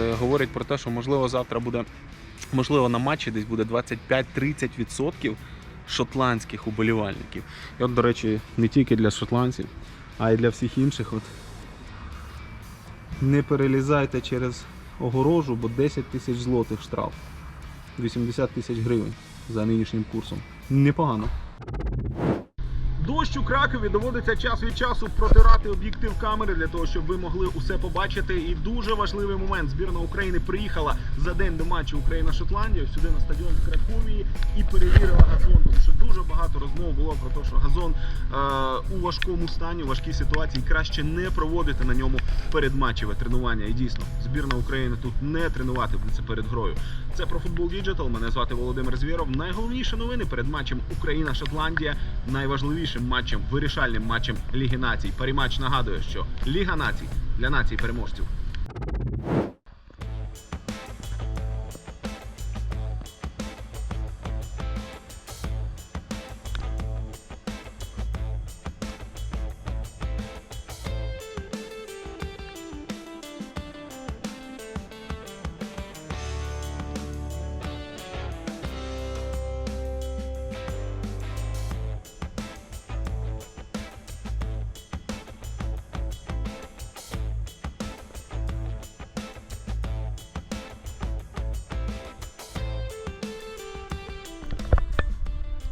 Е, Говорять про те, що можливо завтра буде, можливо, на матчі десь буде 25-30% шотландських уболівальників. І от, до речі, не тільки для шотландців, а й для всіх інших. От. Не перелізайте через огорожу, бо 10 тисяч злотих штраф. 80 тисяч гривень за нинішнім курсом. Непогано. У Кракові доводиться час від часу протирати об'єктив камери для того, щоб ви могли усе побачити. І дуже важливий момент. Збірна України приїхала за день до матчу Україна-Шотландія сюди на стадіон в Кракові і перевірила газон. Тому що дуже багато розмов було про те, що газон е, у важкому стані, у важкій ситуації краще не проводити на ньому передматчеве тренування. І дійсно, збірна України тут не тренуватиметься перед грою. Це про футбол Діджитал. Мене звати Володимир Звєров. Найголовніші новини перед матчем Україна-Шотландія. Найважливішим матчем, вирішальним матчем Ліги Націй. Паріматч нагадує, що Ліга Націй для націй переможців.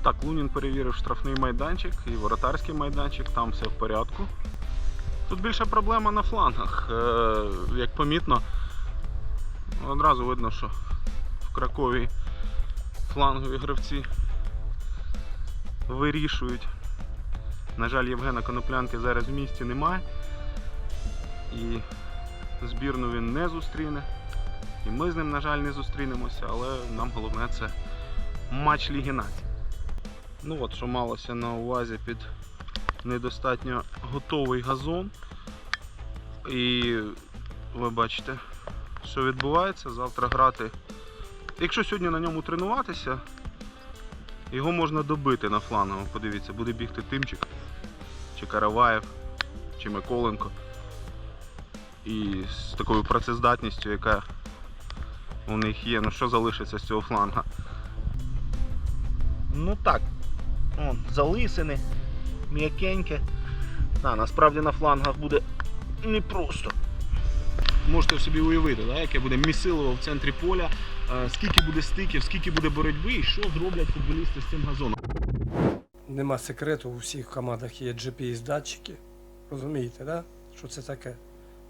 Так, Лунін перевірив штрафний майданчик і воротарський майданчик, там все в порядку. Тут більша проблема на флангах. Е, як помітно, одразу видно, що в Кракові флангові гравці вирішують. На жаль, Євгена Коноплянки зараз в місті немає. І збірну він не зустріне. І ми з ним, на жаль, не зустрінемося, але нам головне це матч Ліги Націй. Ну от, що малося на увазі під недостатньо готовий газон. І ви бачите, що відбувається. Завтра грати. Якщо сьогодні на ньому тренуватися, його можна добити на флангову. Подивіться, буде бігти Тимчик, чи Караваєв, чи Миколенко. І з такою працездатністю, яка у них є, ну що залишиться з цього фланга? Ну так, Вон, залисини, м'якеньке. А, насправді на флангах буде непросто. Можете собі уявити, да, яке буде місилово в центрі поля, е, скільки буде стиків, скільки буде боротьби і що зроблять футболісти з цим газоном. Нема секрету, у всіх командах є GPS-датчики. Розумієте, да? що це таке?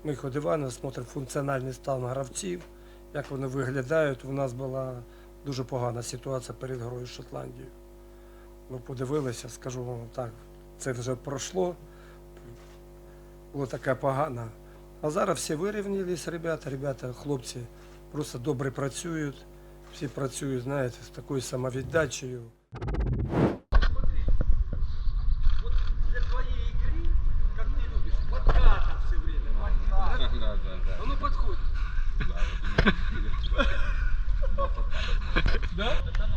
Ми ходимо, смотримо функціональний стан гравців, як вони виглядають. У нас була дуже погана ситуація перед грою з Шотландією. Ми подивилися, скажу вам так, це вже пройшло. Було таке погано. А зараз всі вирівнялись, ребята, ребята, хлопці просто добре працюють. Всі працюють, знаєте, з такою самовіддачею. для твоей игры, как ты любишь, подкатом все время. Да, да, да. А ну подходь.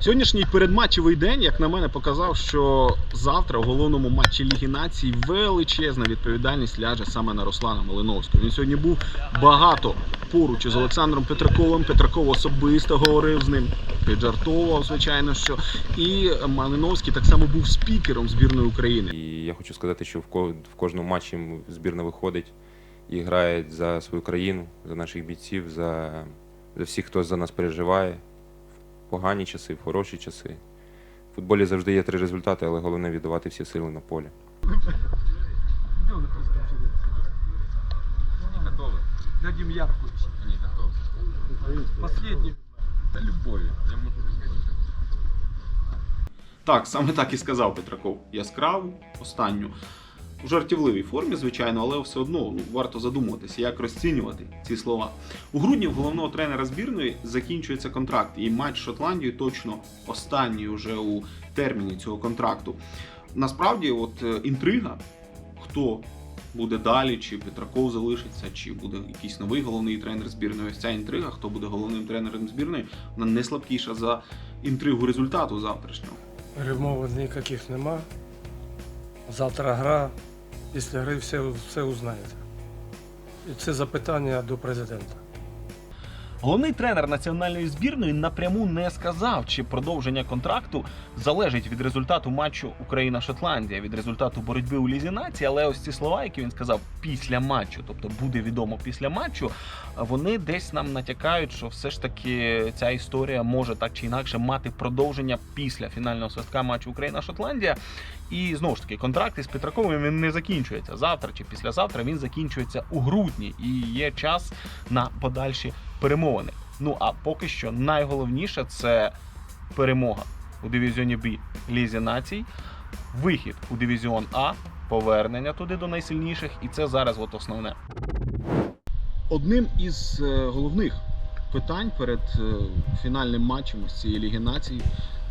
Сьогоднішній передматчевий день, як на мене, показав, що завтра у головному матчі Ліги Націй величезна відповідальність ляже саме на Руслана Малиновського. Він сьогодні був багато поруч із Олександром Петраковим. Петраков особисто говорив з ним, піджартовував, звичайно, що. І Малиновський так само був спікером збірної України. І я хочу сказати, що в ко- в кожному матчі збірна виходить і грає за свою країну, за наших бійців, за, за всіх, хто за нас переживає погані часи, в хороші часи. В футболі завжди є три результати, але головне віддавати всі сили на полі. Дадим яркую. Не готов. Последний. Та любові. Так, саме так і сказав Петраков. Яскраву, останню. У жартівливій формі, звичайно, але все одно ну, варто задумуватися, як розцінювати ці слова. У грудні в головного тренера збірної закінчується контракт, і матч з Шотландією точно останній уже у терміні цього контракту. Насправді, от е, інтрига, хто буде далі, чи Петраков залишиться, чи буде якийсь новий головний тренер збірної. Ось ця інтрига, хто буде головним тренером збірної, вона не слабкіша за інтригу результату завтрашнього. Перемовин ніяких нема. Завтра гра. Після гри все, все узнаєте. І це запитання до президента. Головний тренер національної збірної напряму не сказав, чи продовження контракту залежить від результату матчу Україна-Шотландія, від результату боротьби у Лізі нації. Але ось ці слова, які він сказав після матчу, тобто буде відомо після матчу, вони десь нам натякають, що все ж таки ця історія може так чи інакше мати продовження після фінального свистка матчу Україна-Шотландія. І знову ж таки, контракт із Петраковим він не закінчується завтра чи післязавтра. Він закінчується у грудні і є час на подальші перемовини. Ну а поки що найголовніше це перемога у дивізіоні Б Лізі націй, вихід у дивізіон А, повернення туди до найсильніших, і це зараз от основне. Одним із е, головних питань перед е, фінальним матчем з цієї Ліги націй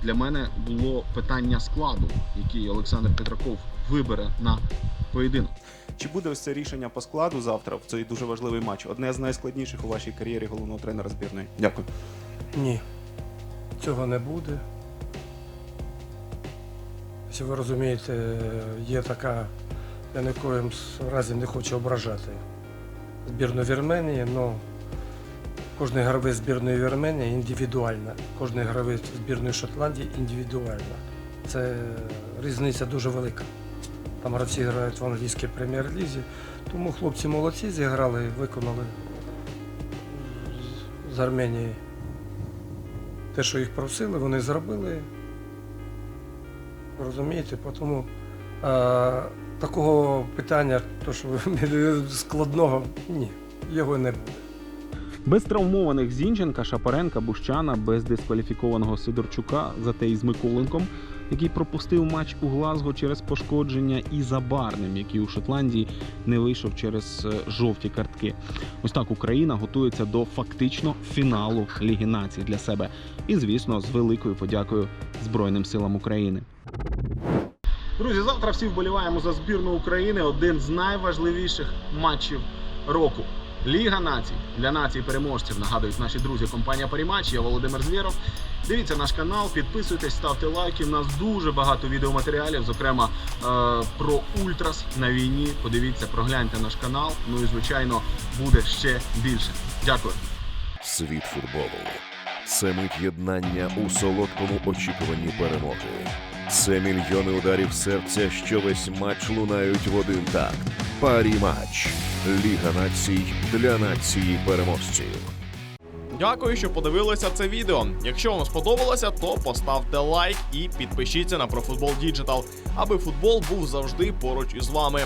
для мене було питання складу, який Олександр Петраков вибере на поєдинок. Чи буде ось це рішення по складу завтра в цей дуже важливий матч? Одне з найскладніших у вашій кар'єрі головного тренера збірної. Дякую. Ні, цього не буде. Якщо ви розумієте, є така, я ні в коїм разі не хочу ображати збірну Вірменії, але кожен гравець збірної Вірменії індивідуальна, кожен гравець збірної Шотландії індивідуальна. Це різниця дуже велика. Там гравці грають в англійській прем'єр-лізі, тому хлопці молодці зіграли, виконали з- Арменії те, що їх просили, вони зробили. Розумієте, тому а, такого питання, то що складного, ні, його не буде. Без травмованих Зінченка, Шапаренка, Бущана, без дискваліфікованого Сидорчука, зате із Миколенком, який пропустив матч у Глазго через пошкодження, і Забарним, який у Шотландії не вийшов через е, жовті картки. Ось так Україна готується до фактично фіналу Ліги націй для себе. І, звісно, з великою подякою Збройним силам України. Друзі, завтра всі вболіваємо за збірну України. Один з найважливіших матчів року. Ліга націй для націй переможців нагадують наші друзі компанія Парімач. Я Володимир Звєров. Дивіться наш канал, підписуйтесь, ставте лайки. У нас дуже багато відеоматеріалів, зокрема е, про ультрас на війні. Подивіться, прогляньте наш канал. Ну і звичайно буде ще більше. Дякую. Світ футболу. Це мить єднання у солодкому очікуванні перемоги. Це мільйони ударів серця, що весь матч лунають в один такт. Парі матч. Ліга націй для нації переможців. Дякую, що подивилися це відео. Якщо вам сподобалося, то поставте лайк і підпишіться на ProFootball Digital, аби футбол був завжди поруч із вами.